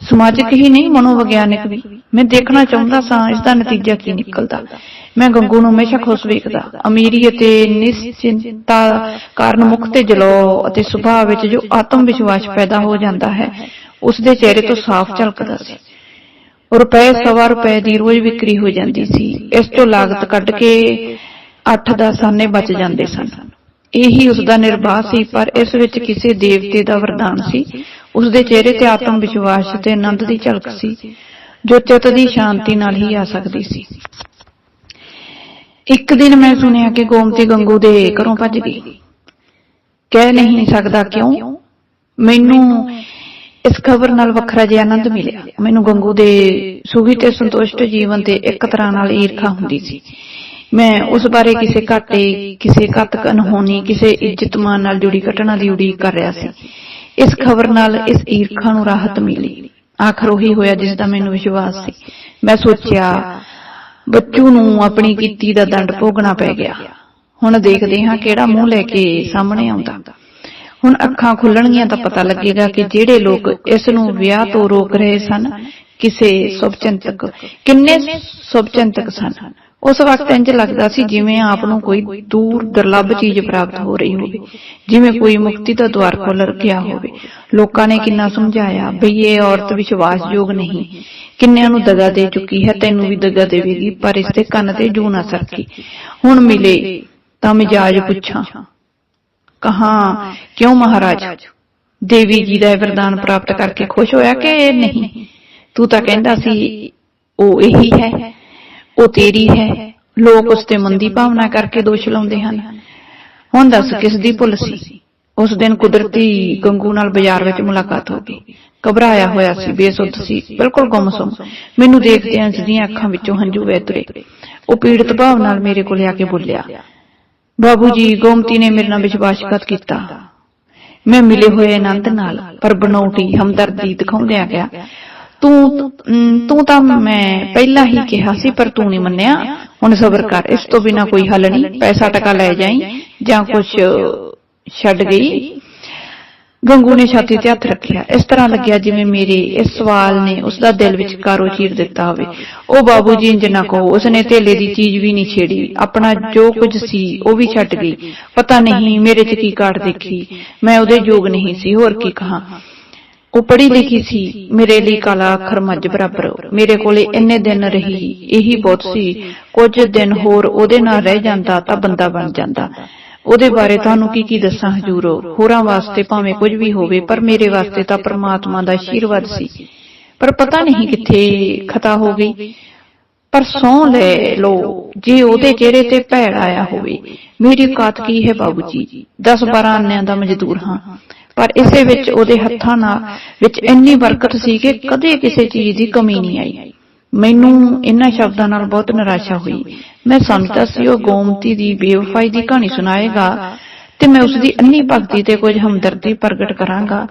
ਸਮਾਜਿਕ ਹੀ ਨਹੀਂ, ਮਨੋਵਿਗਿਆਨਿਕ ਵੀ। ਮੈਂ ਦੇਖਣਾ ਚਾਹੁੰਦਾ ਸਾਂ ਇਸ ਦਾ ਨਤੀਜਾ ਕੀ ਨਿਕਲਦਾ। ਮੈਂ ਗੰਗੂ ਨੂੰ ਹਮੇਸ਼ਾ ਖੁਸ਼ ਵੇਖਦਾ। ਅਮੀਰੀ ਅਤੇ ਨਿਸ਼ਚਿੰਤਾ ਕਾਰਨ ਮੁਖ ਤੇ ਜਲੋ ਅਤੇ ਸੁਭਾਅ ਵਿੱਚ ਜੋ ਆਤਮ ਵਿਸ਼ਵਾਸ ਪੈਦਾ ਹੋ ਜਾਂਦਾ ਹੈ, ਉਸ ਦੇ ਚਿਹਰੇ ਤੋਂ ਸਾਫ਼ ਝਲਕਦਾ ਸੀ। ਰੁਪਏ, ਸਵਾ ਰੁਪਏ ਦੀ ਰੋਜ਼ ਵਿਕਰੀ ਹੋ ਜਾਂਦੀ ਸੀ। ਇਸ ਤੋਂ ਲਾਗਤ ਕੱਢ ਕੇ 8-10 ਸਾਨੇ ਬਚ ਜਾਂਦੇ ਸਨ। ਇਹੀ ਉਸ ਦਾ ਨਿਰਵਾਹ ਸੀ, ਪਰ ਇਸ ਵਿੱਚ ਕਿਸੇ ਦੇਵਤੇ ਦਾ ਵਰਦਾਨ ਸੀ। ਉਸ ਦੇ ਚਿਹਰੇ ਤੇ ਆਤਮ ਵਿਸ਼ਵਾਸ ਤੇ ਆਨੰਦ ਦੀ ਝਲਕ ਸੀ, ਜੋ ਚਿੱਤ ਦੀ ਸ਼ਾਂਤੀ ਨਾਲ ਹੀ ਆ ਸਕਦੀ ਸੀ। ਇੱਕ ਦਿਨ ਮੈਂ ਸੁਣਿਆ ਕਿ ਗੋਮਤੀ ਗੰਗੂ ਦੇ ਘਰੋਂ ਭੱਜ ਗਈ। ਕਹਿ ਨਹੀਂ ਸਕਦਾ ਕਿਉਂ? ਮੈਨੂੰ ਇਸ ਖਬਰ ਨਾਲ ਵੱਖਰਾ ਜਿਹਾ ਆਨੰਦ ਮਿਲਿਆ। ਮੈਨੂੰ ਗੰਗੂ ਦੇ ਸੁਖੀ ਤੇ ਸੰਤੁਸ਼ਟ ਜੀਵਨ ਤੇ ਇੱਕ ਤਰ੍ਹਾਂ ਨਾਲ ਈਰਖਾ ਹੁੰਦੀ ਸੀ। ਮੈਂ ਉਸ ਬਾਰੇ ਕਿਸੇ ਘਾਟੇ, ਕਿਸੇ ਘਾਤਕ ਅਨਹੋਣੀ ਕਿਸੇ ਇੱਜ਼ਤਮਾਨ ਨਾਲ ਜੁੜੀ ਘਟਨਾ ਦੀ ਉਡੀਕ ਕਰ ਰਿਹਾ ਸੀ। ਇਸ ਖਬਰ ਨਾਲ ਇਸ ਈਰਖਾ ਨੂੰ ਰਾਹਤ ਮਿਲੀ। ਆਖਰ ਉਹੀ ਹੋਇਆ ਜਿਸ ਦਾ ਮੈਨੂੰ ਵਿਸ਼ਵਾਸ ਸੀ। ਮੈਂ ਸੋਚਿਆ, ਬੱਚੂ ਨੂੰ ਆਪਣੀ ਕੀਤੀ ਦਾ ਦੰਡ ਭੋਗਣਾ ਪੈ ਗਿਆ। ਹੁਣ ਦੇਖਦੇ ਹਾਂ ਕਿਹੜਾ ਮੂੰਹ ਲੈ ਕੇ ਸਾਹਮਣੇ ਆਉਂਦਾ। ਹੁਣ ਅੱਖਾਂ ਖੁੱਲਣਗੀਆਂ ਤਾਂ ਪਤਾ ਲੱਗੇਗਾ ਕਿ ਜਿਹੜੇ ਲੋਕ ਇਸ ਨੂੰ ਵਿਆਹ ਤੋਂ ਰੋਕ ਰਹੇ ਸਨ, ਕਿਸੇ ਸੁਭਚਿੰਤਕ, ਕਿੰਨੇ ਸੁਭਚਿੰਤਕ ਸਨ। ਉਸ ਵਕਤ ਇੰਜ ਲੱਗਦਾ ਸੀ ਜਿਵੇਂ ਆਪ ਨੂੰ ਕੋਈ ਦੂਰ ਦੁਰਲੱਭ ਚੀਜ਼ ਪ੍ਰਾਪਤ ਹੋ ਰਹੀ ਹੋਵੇ, ਜਿਵੇਂ ਕੋਈ ਮੁਕਤੀ ਦਾ ਦਵਾਰ ਖੋਲ੍ਹ ਗਿਆ ਹੋਵੇ। ਲੋਕਾਂ ਨੇ ਕਿੰਨਾ ਸਮਝਾਇਆ, ਬਈ ਇਹ ਔਰਤ ਵਿਸ਼ਵਾਸਯੋਗ ਨਹੀਂ। ਕਿੰਨਿਆਂ ਨੂੰ ਦਗਾ ਦੇ ਚੁੱਕੀ ਹੈ, ਤੈਨੂੰ ਵੀ ਦਗਾ ਦੇਵੇਗੀ, ਪਰ ਇਸ ਦੇ ਕੰਨ ਤੇ ਜੂ ਨਾ ਸਰਕੀ। ਹੁਣ ਮਿਲੇ ਤਾਂ ਮਿਜਾਜ ਪੁੱਛਾਂ, ਕਹਾ, ਕਿਉਂ ਮਹਾਰਾਜ? ਦੇਵੀ ਜੀ ਦਾ ਵਰਦਾਨ ਪ੍ਰਾਪਤ ਕਰਕੇ ਖੁਸ਼ ਹੋਇਆ ਕਿ ਇਹ ਨਹੀਂ? ਤੂੰ ਤਾਂ ਕਹਿੰਦਾ ਸੀ, ਉਹ ਇਹੀ ਹੈ। ਉਹ ਤੇਰੀ ਹੈ। ਲੋਕ ਉਸ ਤੇ ਮੰਦੀ ਭਾਵਨਾ ਕਰਕੇ ਦੋਸ਼ ਲਾਉਂਦੇ ਹਨ। ਹੁਣ ਦੱਸ ਕਿਸ ਦੀ ਭੁੱਲ ਸੀ? ਉਸ ਦਿਨ ਕੁਦਰਤੀ ਗੰਗੂ ਨਾਲ ਬਾਜ਼ਾਰ ਵਿੱਚ ਮੁਲਾਕਾਤ ਹੋ ਗਈ। ਘਬਰਾਇਆ ਹੋਇਆ ਸੀ, ਬੇਸੁੱਧ ਸੀ, ਬਿਲਕੁਲ ਗੁੰਮਸੁੰਮ। ਮੈਨੂੰ ਦੇਖਦਿਆਂ ਉਸ ਦੀਆਂ ਅੱਖਾਂ ਵਿੱਚੋਂ ਹੰਝੂ ਵਹਿ ਤੁਰੇ। ਉਹ ਪੀੜਤ ਭਾਵ ਨਾਲ ਮੇਰੇ ਕੋਲ ਆ ਕੇ ਬੋਲਿਆ, ਬਾਬੂ ਜੀ, ਗੋਮਤੀ ਨੇ ਮੇਰੇ ਨਾਲ ਵਿਸ਼ਵਾਸਘਾਤ ਕੀਤਾ। ਮੈਂ ਮਿਲੇ ਹੋਏ ਆਨੰਦ ਨਾਲ, ਪਰ ਬਨੌਟੀ, ਹਮਦਰਦੀ ਦਿਖਾਉਂਦਿਆਂ ਗਿਆ ਤੂੰ ਤੂੰ ਤਾਂ ਮੈਂ ਪਹਿਲਾਂ ਹੀ ਕਿਹਾ ਸੀ, ਪਰ ਤੂੰ ਨਹੀਂ ਮੰਨਿਆ। ਹੁਣ ਸਬਰ ਕਰ, ਇਸ ਤੋਂ ਬਿਨਾ ਕੋਈ ਹੱਲ ਨਹੀਂ। ਪੈਸਾ ਟਕਾ ਲੈ ਜਾਈ, ਜਾਂ ਕੁਝ ਛੱਡ ਗਈ। ਗੰਗੂ ਨੇ ਛਾਤੀ ਤੇ ਹੱਥ ਰੱਖਿਆ। ਇਸ ਤਰ੍ਹਾਂ ਲੱਗਿਆ ਜਿਵੇਂ ਮੇਰੇ ਇਸ ਸਵਾਲ ਨੇ ਉਸ ਦਾ ਦਿਲ ਵਿੱਚ ਕਾਰੋ ਚੀਰ ਦਿੱਤਾ ਹੋਵੇ। ਉਹ ਬਾਬੂ ਜੀ ਇੰਜ ਨਾ ਕਹੋ, ਉਸਨੇ ਧੇਲੇ ਦੀ ਚੀਜ਼ ਵੀ ਨਹੀਂ ਛੇੜੀ। ਆਪਣਾ ਜੋ ਕੁਝ ਸੀ, ਉਹ ਵੀ ਛੱਡ ਗਈ। ਪਤਾ ਨਹੀਂ ਮੇਰੇ 'ਚ ਕੀ ਕਾਟ ਦੇਖੀ। ਮੈਂ ਉਹਦੇ ਯੋਗ ਨਹੀਂ ਸੀ, ਹੋਰ ਕੀ ਕਹਾ। ਉਹ ਪੜ੍ਹੀ ਲਿਖੀ ਸੀ ਮੇਰੇ ਲਈ ਕਾਲਾ ਅੱਖਰ ਮੱਝ ਬਰਾਬਰ ਮੇਰੇ ਕੋਲੇ ਇੰਨੇ ਦਿਨ ਰਹੀ ਇਹੀ ਬਹੁਤ ਸੀ ਕੁਝ ਦਿਨ ਹੋਰ ਉਹਦੇ ਨਾਲ ਰਹਿ ਜਾਂਦਾ ਤਾਂ ਬੰਦਾ ਬਣ ਜਾਂਦਾ। ਉਹਦੇ ਬਾਰੇ ਤੁਹਾਨੂੰ ਕੀ ਕੀ ਦੱਸਾਂ ਹਜੂਰੋ? ਹੋਰਾਂ ਵਾਸਤੇ ਭਾਵੇਂ ਕੁਝ ਵੀ ਹੋਵੇ ਪਰ ਮੇਰੇ ਵਾਸਤੇ ਤਾਂ ਪ੍ਰਮਾਤਮਾ ਦਾ ਆਸ਼ੀਰਵਾਦ ਸੀ। ਪਰ ਪਤਾ ਨਹੀਂ ਕਿੱਥੇ ਖਤਾ ਹੋ ਗਈ। ਪਰ ਸੌ ਲੈ ਲੋ ਜੇ ਉਹਦੇ ਚਿਹਰੇ ਤੇ ਭੈੜ ਆਇਆ ਹੋਵੇ ਮੇਰੀ ਔਕਾਤ ਕੀ ਹੈ ਬਾਬੂ ਜੀ 10 12 ਅੰਨਿਆਂ ਦਾ ਮਜ਼ਦੂਰ ਹਾਂ ਪਰ ਇਸੇ ਵਿੱਚ ਉਹਦੇ ਹੱਥਾਂ ਨਾਲ ਵਿੱਚ ਇੰਨੀ ਬਰਕਤ ਸੀ ਕਿ ਕਦੇ ਕਿਸੇ ਚੀਜ਼ ਦੀ ਕਮੀ ਨਹੀਂ ਆਈ। ਮੈਨੂੰ ਇਹਨਾਂ ਸ਼ਬਦਾਂ ਨਾਲ ਬਹੁਤ ਨਿਰਾਸ਼ਾ ਹੋਈ। ਮੈਂ ਸਮਝਦਾ ਸੀ ਉਹ ਗੋਮਤੀ ਦੀ ਬੇਵਫਾਈ ਦੀ ਕਹਾਣੀ ਸੁਣਾਏਗਾ ਤੇ ਮੈਂ ਉਸ ਦੀ ਅੰਨੀ ਭਗਤੀ ਤੇ ਕੁਝ ਹਮਦਰਦੀ ਪ੍ਰਗਟ ਕਰਾਂਗਾ।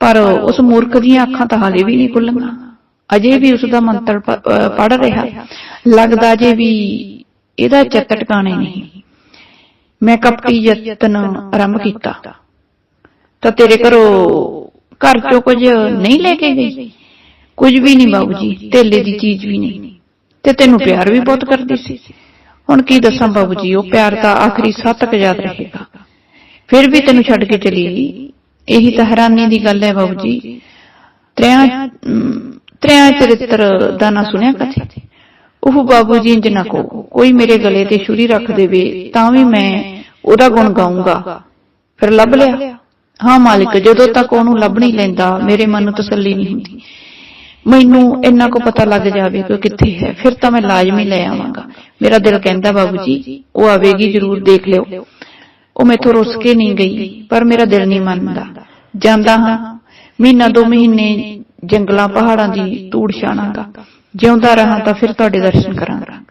ਪਰ ਉਸ ਮੂਰਖ ਦੀਆਂ ਅੱਖਾਂ ਤਾਂ ਹਾਲੇ ਵੀ ਨਹੀਂ ਖੁੱਲੀਆਂ ਅਜੇ ਵੀ ਉਸ ਦਾ ਮੰਤਰ ਪੜ ਰਿਹਾ। ਲੱਗਦਾ ਜੇ ਵੀ ਇਹਦਾ ਚਿੱਤ ਟਿਕਾਣੇ ਨਹੀਂ। ਮੈਂ ਕਪਟੀ ਯਤਨ ਆਰੰਭ ਕੀਤਾ। ਤਾਂ ਤੇਰੇ ਘਰੋਂ ਘਰ ਚੋਂ ਕੁਝ ਨਹੀਂ ਲੈ ਕੇ ਗਈ? ਕੁਝ ਵੀ ਨਹੀਂ ਬਾਬੂ ਜੀ ਢੇਲੇ ਦੀ ਚੀਜ਼ ਵੀ ਨਹੀਂ। ਤੇ ਤੈਨੂੰ ਪਿਆਰ ਵੀ ਬਹੁਤ ਕਰਦੀ ਸੀ। ਹੁਣ ਕੀ ਦੱਸਾਂ ਬਾਬੂ ਜੀ ਉਹ ਪਿਆਰ ਤਾਂ ਆਖਰੀ ਸੱਤ ਤੱਕ ਯਾਦ ਰਹੇਗਾ। ਫਿਰ ਵੀ ਤੈਨੂੰ ਛੱਡ ਕੇ ਚਲੀ ਗਈ। ਇਹੀ ਤਾਂ ਹੈਰਾਨੀ ਦੀ ਗੱਲ ਹੈ ਬਾਬੂ ਜੀ। ਤ੍ਰਿਆ ਤ੍ਰਿਆ ਚਰਿੱਤਰ ਦਾ ਨਾ ਸੁਣਿਆ ਕਦੇ ਉਹ ਬਾਬੂ ਜੀ ਇੰਜ ਨਾ ਕੋ ਕੋਈ ਮੇਰੇ ਗਲੇ ਤੇ ਛੁਰੀ ਰੱਖ ਦੇਵੇ ਤਾਂ ਵੀ ਮੈਂ ਉਹਦਾ ਗੁਣ ਗਾਉਂਗਾ ਫਿਰ ਲੱਭ ਲਿਆ ਹਾਂ ਮਾਲਿਕ, ਜਦੋਂ ਤੱਕ ਉਹਨੂੰ ਲੱਭ ਨਹੀਂ ਲੈਂਦਾ, ਮੇਰੇ ਮਨ ਨੂੰ ਤਸੱਲੀ ਨਹੀਂ ਹੁੰਦੀ। ਮੈਨੂੰ ਇੰਨਾ ਕੋ ਪਤਾ ਲੱਗ ਜਾਵੇ ਕਿ ਉਹ ਕਿੱਥੇ ਹੈ, ਫਿਰ ਤਾਂ ਮੈਂ ਲਾਜ਼ਮੀ ਲੈ ਆਵਾਂਗਾ। ਮੇਰਾ ਦਿਲ ਕਹਿੰਦਾ, ਬਾਬੂ ਜੀ, ਉਹ ਆਵੇਗੀ ਜ਼ਰੂਰ, ਦੇਖ ਲਿਓ। ਉਹ ਮੈਥੋਂ ਰੁੱਸ ਕੇ ਨਹੀਂ ਗਈ, ਪਰ ਮੇਰਾ ਦਿਲ ਨਹੀਂ ਮੰਨਦਾ। ਜਾਂਦਾ ਹਾਂ, ਮਹੀਨਾ ਦੋ ਮਹੀਨੇ ਜੰਗਲਾਂ ਪਹਾੜਾਂ ਦੀ ਧੂੜ ਛਾਣਾਂਗਾ। ਜਿਉਂਦਾ ਰਹਾ ਤਾਂ ਫਿਰ ਤੁਹਾਡੇ ਦਰਸ਼ਨ ਕਰਾਂਗਾ।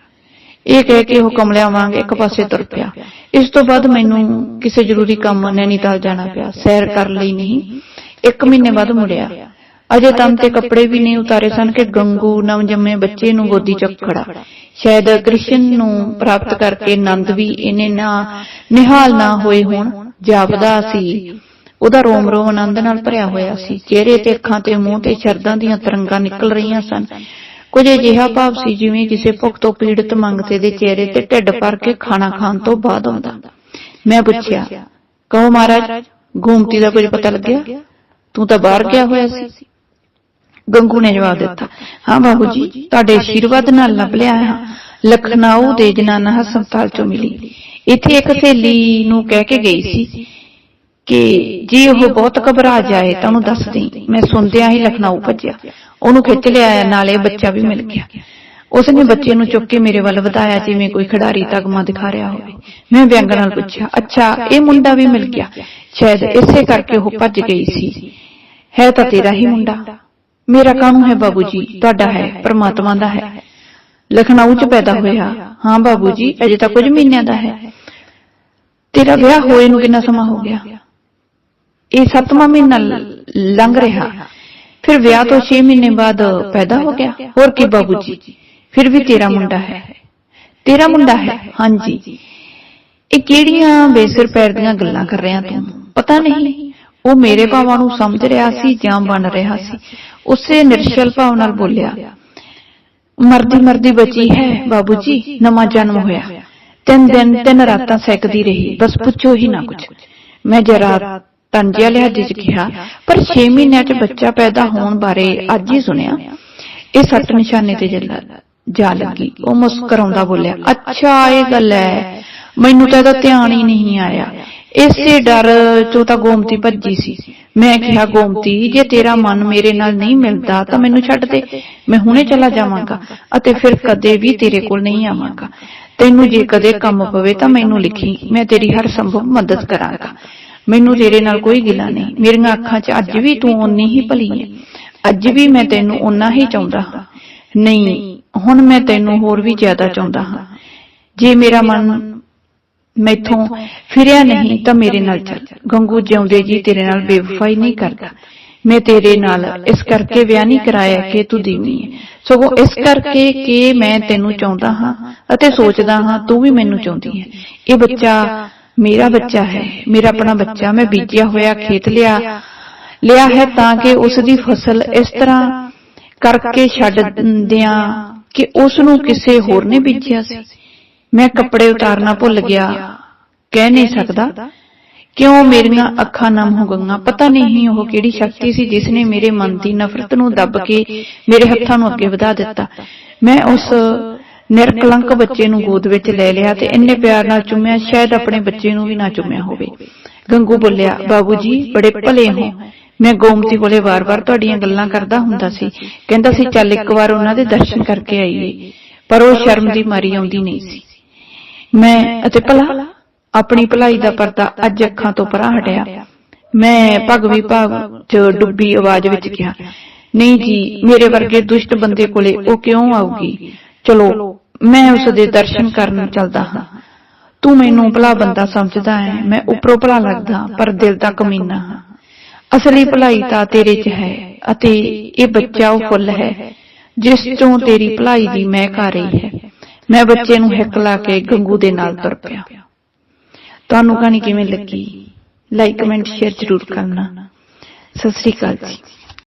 ਇਹ ਕਹਿ ਕੇ ਉਹ ਕਮਲਿਆਂ ਵਾਂਗ ਇੱਕ ਪਾਸੇ ਤੁਰ ਪਿਆ। ਇਸ ਤੋਂ ਬਾਅਦ ਮੈਨੂੰ ਕਿਸੇ ਜ਼ਰੂਰੀ ਕੰਮ ਨੈਣੀਤਾਲ ਜਾਣਾ ਪਿਆ, ਸੈਰ ਕਰਨ ਲਈ ਨਹੀਂ। ਇੱਕ ਮਹੀਨੇ ਬਾਅਦ ਮੁੜਿਆ। ਅਜੇ ਤਨ ਤੇ ਕੱਪੜੇ ਵੀ ਨਹੀਂ ਉਤਾਰੇ ਸਨ ਕਿ ਗੰਗੂ ਨਵ ਬੱਚੇ ਨੂੰ ਗੋਦੀ ਚੱਕ ਖੜਾ। ਸ਼ਾਇਦ ਕ੍ਰਿਸ਼ਨ ਨੂੰ ਪ੍ਰਾਪਤ ਕਰਕੇ ਨੰਦ ਵੀ ਇਹਨੇ ਨਾ ਨਿਹਾਲ ਨਾ ਹੋਏ ਹੋਣ, ਜਾਪਦਾ ਸੀ। ਉਹਦਾ ਰੋਮ ਰੋਮ ਆਨੰਦ ਨਾਲ ਭਰਿਆ ਹੋਇਆ ਸੀ। ਚਿਹਰੇ ਤੇ ਅੱਖਾਂ ਤੇ ਮੂੰਹ ਤੇ ਸ਼ਰਦਾਂ ਦੀਆਂ ਤਰੰਗਾਂ ਨਿਕਲ ਰਹੀਆਂ ਸਨ। ਕੁਝ ਅਜਿਹਾ ਭਾਵ ਸੀ ਜਿਵੇਂ ਕਿਸੇ ਭੁੱਖ ਤੋਂ ਪੀੜਤ ਮੰਗਤੇ ਦੇ ਚਿਹਰੇ ਤੇ ਢਿੱਡ ਭਰ ਕੇ ਖਾਣਾ ਖਾਣ ਤੋਂ ਬਾਅਦ ਆਉਂਦਾ। ਮੈਂ ਪੁੱਛਿਆ, ਕਹੋ ਮਹਾਰਾਜ, ਗੋਮਤੀ ਦਾ ਕੁਝ ਪਤਾ ਲੱਗਿਆ? ਤੂੰ ਤਾਂ ਬਾਹਰ ਗਿਆ ਹੋਇਆ ਸੀ। ਗੰਗੂ ਨੇ ਜਵਾਬ ਦਿੱਤਾ, ਹਾਂ ਬਾਬੂ ਜੀ, ਤੁਹਾਡੇ ਆਸ਼ੀਰਵਾਦ ਨਾਲ ਲੱਭ ਲਿਆ ਹਾਂ। ਲਖਨਊ ਦੇ ਜਨਾਨਾ ਹਸਪਤਾਲ ਚੋਂ ਮਿਲੀ। ਇੱਥੇ ਇੱਕ ਸਹੇਲੀ ਨੂੰ ਕਹਿ ਕੇ ਗਈ ਸੀ ਕਿ ਜੇ ਉਹ ਬਹੁਤ ਘਬਰਾ ਜਾਏ ਤਾਂ ਉਹਨੂੰ ਦੱਸ ਦੇਈ। ਮੈਂ ਸੁਣਦਿਆਂ ਹੀ ਲਖਨਊ ਭੱਜਿਆ। ਉਹਨੂੰ ਖਿੱਚ ਲਿਆਇਆ ਨਾਲੇ ਬੱਚਾ ਵੀ ਮਿਲ ਗਿਆ। ਉਸਨੇ ਬੱਚੇ ਨੂੰ ਚੁੱਕ ਕੇ ਮੇਰੇ ਵੱਲ ਵਧਾਇਆ ਜਿਵੇਂ ਕੋਈ ਖਿਡਾਰੀ ਤਗਮਾ ਦਿਖਾ ਰਿਹਾ ਹੋਵੇ। ਮੈਂ ਵਿਅੰਗ ਨਾਲ ਪੁੱਛਿਆ ਅੱਛਾ ਇਹ ਮੁੰਡਾ ਵੀ ਮਿਲ ਗਿਆ। ਸ਼ਾਇਦ ਇਸੇ ਕਰਕੇ ਉਹ ਭੱਜ ਗਈ ਸੀ। ਹੈ ਤਾਂ ਤੇਰਾ ਹੀ ਮੁੰਡਾ। ਮੇਰਾ ਕਾਹਨੂੰ ਹੈ ਬਾਬੂ ਜੀ? ਤੁਹਾਡਾ ਹੈ ਪ੍ਰਮਾਤਮਾ ਦਾ ਹੈ। ਲਖਨਊ ਚ ਪੈਦਾ ਹੋਇਆ। ਹਾਂ ਬਾਬੂ ਜੀ ਅਜੇ ਤਾਂ ਕੁਝ ਮਹੀਨਿਆਂ ਦਾ ਹੈ। ਤੇਰਾ ਵਿਆਹ ਹੋਏ ਨੂੰ ਕਿੰਨਾ ਸਮਾਂ ਹੋ ਗਿਆ ਇਹ ਸੱਤਵਾਂ ਮਹੀਨਾ ਲ- ਲੰਘ ਰਿਹਾ ਫਿਰ ਵਿਆਹ ਤੋਂ 6 ਮਹੀਨੇ ਬਾਅਦ ਪੈਦਾ ਹੋ ਗਿਆ। ਹੋਰ ਕੀ ਬਾਬੂ ਜੀ? ਫਿਰ ਵੀ ਤੇਰਾ ਮੁੰਡਾ ਹੈ। ਤੇਰਾ ਮੁੰਡਾ ਹੈ। ਹਾਂਜੀ। ਇਹ ਕਿਹੜੀਆਂ ਬੇਸਿਰ ਪੈਰ ਦੀਆਂ ਗੱਲਾਂ ਕਰ ਰਿਹਾ ਤੂੰ? ਪਤਾ ਨਹੀਂ। ਉਹ ਮੇਰੇ ਭਾਵਾਂ ਨੂੰ ਸਮਝ ਰਿਹਾ ਸੀ ਜਾਂ ਬਣ ਰਿਹਾ ਸੀ। ਉਸੇ ਨਿਰਸ਼ਲ ਭਾਵ ਨਾਲ ਬੋਲਿਆ। ਮਰਦੀ ਮਰਦੀ ਬਚੀ ਹੈ। ਬਾਬੂ ਜੀ ਨਵਾਂ ਜਨਮ ਹੋਇਆ। ਤਿੰਨ ਦਿਨ ਤਿੰਨ ਰਾਤਾਂ ਸੈਕਦੀ ਰਹੀ। ਬਸ ਪੁੱਛੋ ਹੀ ਨਾ ਕੁਝ ਮੈਂ ਜਰਾ ਤੰਜਿਆ ਲਿਹਾਜ਼ੇ ਚ ਕਿਹਾ, ਪਰ 6 ਮਹੀਨਿਆਂ ਚ ਬੱਚਾ ਪੈਦਾ ਹੋਣ ਬਾਰੇ ਅੱਜ ਹੀ ਸੁਣਿਆ। ਇਹ ਸੱਤ ਨਿਸ਼ਾਨੇ ਤੇ ਜਾ ਲੱਗੀ। ਉਹ ਮੁਸਕਰਾਉਂਦਾ ਬੋਲਿਆ, ਅੱਛਾ, ਇਹ ਗੱਲ ਹੈ ਮੈਨੂੰ ਤਾਂ ਇਹਦਾ ਧਿਆਨ ਹੀ ਨਹੀਂ ਆਇਆ। ਇਸੇ ਡਰ ਚੋਂ ਤਾਂ ਗੋਮਤੀ ਭੱਜੀ ਸੀ। ਮੈਂ ਕਿਹਾ, ਗੋਮਤੀ, ਜੇ ਤੇਰਾ ਮਨ ਮੇਰੇ ਨਾਲ ਨਹੀਂ ਮਿਲਦਾ ਤਾਂ ਮੈਨੂੰ ਛੱਡ ਦੇ। ਮੈਂ ਹੁਣੇ ਚਲਾ ਜਾਵਾਂਗਾ ਅਤੇ ਫਿਰ ਕਦੇ ਵੀ ਤੇਰੇ ਕੋਲ ਨਹੀਂ ਆਵਾਂਗਾ। ਤੈਨੂੰ ਜੇ ਕਦੇ ਕੰਮ ਪਵੇ ਤਾਂ ਮੈਨੂੰ ਲਿਖੀ। ਮੈਂ ਤੇਰੀ ਹਰ ਸੰਭਵ ਮਦਦ ਕਰਾਂਗਾ। ਮੈਨੂੰ ਤੇਰੇ ਨਾਲ ਕੋਈ ਗਿਲਾ ਨਹੀਂ। ਮੇਰੀਆਂ ਅੱਖਾਂ 'ਚ ਅੱਜ ਵੀ ਤੂੰ ਓਨੀ ਹੀ ਭਲੀ ਹੈ। ਅੱਜ ਵੀ ਮੈਂ ਤੈਨੂੰ ਓਨਾ ਹੀ ਚਾਹੁੰਦਾ ਹਾਂ। ਨਹੀਂ, ਹੁਣ ਮੈਂ ਤੈਨੂੰ ਹੋਰ ਵੀ ਜ਼ਿਆਦਾ ਚਾਹੁੰਦਾ ਹਾਂ। ਜੇ ਮੇਰਾ ਮਨ ਮੈਥੋਂ ਫਿਰਿਆ ਨਹੀਂ ਤਾਂ ਮੇਰੇ ਨਾਲ ਚੱਲ। ਗੰਗੂ ਜਿਉਂਦੇ ਜੀ ਤੇਰੇ ਨਾਲ ਬੇਵਫਾਈ ਨਹੀਂ ਕਰਦਾ। ਮੈਂ ਤੇਰੇ ਨਾਲ ਇਸ ਕਰਕੇ ਵਿਆਹ ਨਹੀਂ ਕਰਾਇਆ ਕਿ ਤੂੰ ਦੀਵੀ ਹੈ। ਸਗੋਂ ਇਸ ਕਰਕੇ ਕਿ ਮੈਂ ਤੈਨੂੰ ਚਾਹੁੰਦਾ ਹਾਂ ਅਤੇ ਸੋਚਦਾ ਹਾਂ ਤੂੰ ਵੀ ਮੈਨੂੰ ਚਾਹੁੰਦੀ ਹੈ। ਇਹ ਬੱਚਾ ਮੇਰਾ ਬੱਚਾ ਹੈ, ਮੇਰਾ ਆਪਣਾ ਬੱਚਾ ਮੈਂ ਬੀਜਿਆ ਹੋਇਆ, ਖੇਤ ਲਿਆ ਲਿਆ ਹੈ ਤਾਂ ਕਿ ਉਸ ਦੀ ਫਸਲ ਇਸ ਤਰ੍ਹਾਂ ਕਰਕੇ ਛੱਡ ਦਿਆਂ ਕਿ ਉਸ ਨੂੰ ਕਿਸੇ ਹੋਰ ਨੇ ਬੀਜਿਆ ਸੀ। ਮੈਂ ਕੱਪੜੇ ਉਤਾਰਨਾ ਭੁੱਲ ਗਿਆ। ਕਹਿ ਨਹੀਂ ਸਕਦਾ। ਕਿਉਂ ਮੇਰੀਆਂ ਅੱਖਾਂ ਨਮ ਹੋ ਗਈਆਂ? ਪਤਾ ਨਹੀਂ ਉਹ ਕਿਹੜੀ ਸ਼ਕਤੀ ਸੀ ਜਿਸ ਨੇ ਮੇਰੇ ਮਨ ਦੀ ਨਫ਼ਰਤ ਨੂੰ ਦੱਬ ਕੇ ਮੇਰੇ ਹੱਥਾਂ ਨੂੰ ਅੱਗੇ ਵਧਾ ਦਿੱਤਾ। ਮੈਂ ਉਸ ਨਿਰਕਲੰਕ ਬੱਚੇ ਨੂੰ ਗੋਦ ਵਿੱਚ ਲੈ ਲਿਆ ਤੇ ਇੰਨੇ ਪਿਆਰ ਨਾਲ ਚੁੰਮਿਆ, ਸ਼ਾਇਦ ਆਪਣੇ ਬੱਚੇ ਨੂੰ ਵੀ ਨਾ ਚੁੰਮਿਆ ਹੋਵੇ। ਗੰਗੂ ਬੋਲਿਆ, ਬਾਬੂ ਜੀ, ਬੜੇ ਭਲੇ ਹੋ। ਮੈਂ ਗੋਮਤੀ ਕੋਲੇ ਵਾਰ-ਵਾਰ ਤੁਹਾਡੀਆਂ ਗੱਲਾਂ ਕਰਦਾ ਹੁੰਦਾ ਸੀ। ਕਹਿੰਦਾ ਸੀ, ਚੱਲ ਇੱਕ ਵਾਰ ਉਹਨਾਂ ਦੇ ਦਰਸ਼ਨ ਕਰਕੇ ਆਈਏ। ਪਰ ਉਹ ਸ਼ਰਮ ਦੀ ਮਾਰੀ ਆਉਂਦੀ ਨਹੀਂ ਸੀ। ਮੈਂ ਅਤੇ ਭਲਾ, ਆਪਣੀ ਭਲਾਈ ਦਾ ਪਰਦਾ ਅੱਜ ਅੱਖਾਂ ਤੋਂ ਪਰਾਂ ਹਟਿਆ। ਮੈਂ ਭਗਵੀ ਭਾਵ ਚ ਡੁੱਬੀ ਆਵਾਜ਼ ਵਿੱਚ ਕਿਹਾ, ਨਹੀਂ ਜੀ, ਮੇਰੇ ਵਰਗੇ ਦੁਸ਼ਟ ਬੰਦੇ ਕੋਲੇ ਉਹ ਕਿਉਂ ਆਊਗੀ? ਚਲੋ ਮੈਂ ਉਸ ਦੇ ਦਰਸ਼ਨ ਕਰਨ ਚੱਲਦਾ ਹਾਂ। ਤੂੰ ਮੈਨੂੰ ਭਲਾ ਬੰਦਾ ਸਮਝਦਾ ਹੈ, ਮੈਂ ਉੱਪਰੋਂ ਭਲਾ ਲੱਗਦਾ, ਪਰ ਦਿਲ ਦਾ ਕਮੀਨਾ ਹਾਂ। ਅਸਲੀ ਭਲਾਈ ਤਾਂ ਤੇਰੇ 'ਚ ਹੈ ਅਤੇ ਇਹ ਬੱਚਾ ਉਹ ਫੁੱਲ ਹੈ, ਜਿਸ ਤੋਂ ਤੇਰੀ ਭਲਾਈ ਦੀ ਮਹਿਕ ਆ ਰਹੀ ਹੈ। ਮੈਂ ਬੱਚੇ ਨੂੰ ਹਿੱਕ ਲਾ ਕੇ ਗੰਗੂ ਦੇ ਨਾਲ ਤੁਰ ਪਿਆ। ਤੁਹਾਨੂੰ ਕਹਾਣੀ ਕਿਵੇਂ ਲੱਗੀ? ਲਾਈਕ ਕਮੈਂਟ ਸ਼ੇਅਰ ਜ਼ਰੂਰ ਕਰਨਾ। ਸਤਿ ਸ੍ਰੀ ਅਕਾਲ ਜੀ।